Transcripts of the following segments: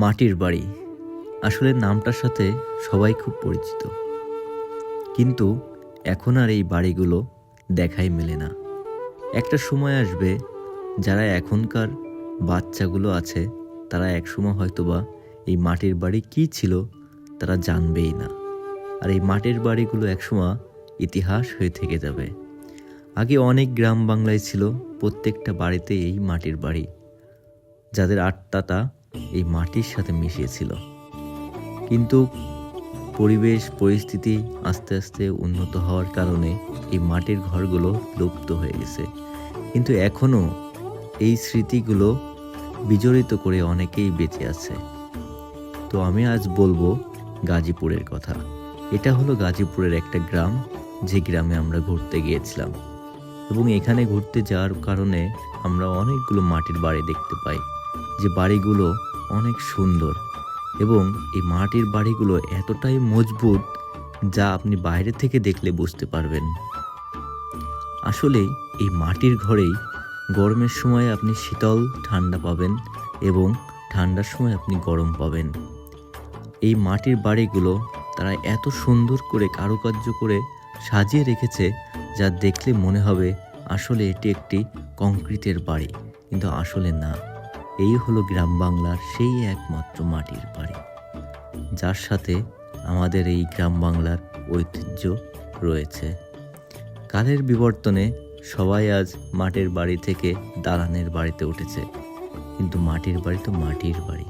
মাটির বাড়ি। আসলে নামটার সাথে সবাই খুব পরিচিত। কিন্তু এখন আর এই বাড়িগুলো দেখাই মেলে না। একটা সময় আসবে যারা এখনকার বাচ্চাগুলো আছে, তারা একসময় হয়তোবা এই মাটির বাড়ি কী ছিল তারা জানবেই না। আর এই মাটির বাড়িগুলো একসময় ইতিহাস হয়ে থেকে যাবে। আগে অনেক গ্রাম বাংলায় ছিল প্রত্যেকটা বাড়িতে এই মাটির বাড়ি। যাদের আত্মাটা এই মাটির সাথে মিশিয়েছিল। কিন্তু পরিবেশ, পরিস্থিতি আস্তে আস্তে উন্নত হওয়ার কারণে এই মাটির ঘরগুলো লুপ্ত হয়ে গেছে। কিন্তু এখনও এই স্মৃতিগুলো বিজড়িত করে অনেকেই বেঁচে আছে। তো আমি আজ বলব গাজীপুরের কথা। এটা হলো গাজীপুরের একটা গ্রাম, যে গ্রামে আমরা ঘুরতে গিয়েছিলাম। এবং এখানে ঘুরতে যাওয়ার কারণে আমরা অনেকগুলো মাটির বাড়ি দেখতে পাই। যে বাড়িগুলো অনেক সুন্দর এবং এই মাটির বাড়িগুলো এতটাই মজবুত যা আপনি বাইরে থেকে দেখলে বুঝতে পারবেন। আসলে এই মাটির ঘরেই গরমের সময় আপনি শীতল ঠান্ডা পাবেন এবং ঠান্ডার সময় আপনি গরম পাবেন। এই মাটির বাড়িগুলো তারা এত সুন্দর করে কারুকার্য করে সাজিয়ে রেখেছে যা দেখলে মনে হবে আসলে এটি একটি কংক্রিটের বাড়ি, কিন্তু আসলে না। এই হলো গ্রাম বাংলার সেই একমাত্র মাটির বাড়ি। যার সাথে আমাদের এই গ্রাম বাংলার ঐতিহ্য রয়েছে। কালের বিবর্তনে সবাই আজ মাটির বাড়ি থেকে দালানের বাড়িতে উঠেছে। কিন্তু মাটির বাড়ি তো মাটির বাড়ি,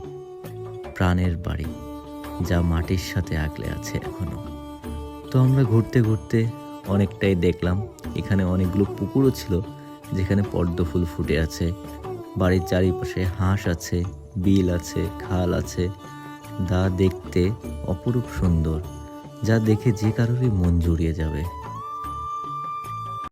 প্রাণের বাড়ি, যা মাটির সাথে আগলে আছে এখনও। তো আমরা ঘুরতে ঘুরতে অনেকটাই দেখলাম, এখানে অনেকগুলো পুকুরও ছিল, যেখানে পদ্ম ফুল ফুটে আছে বাড়ির চারিপাশে হাঁস আছে, বিল আছে, খাল আছে। দা দেখতে অপরূপ সুন্দর, যা দেখে যে কারোরই মন জুড়িয়ে যাবে।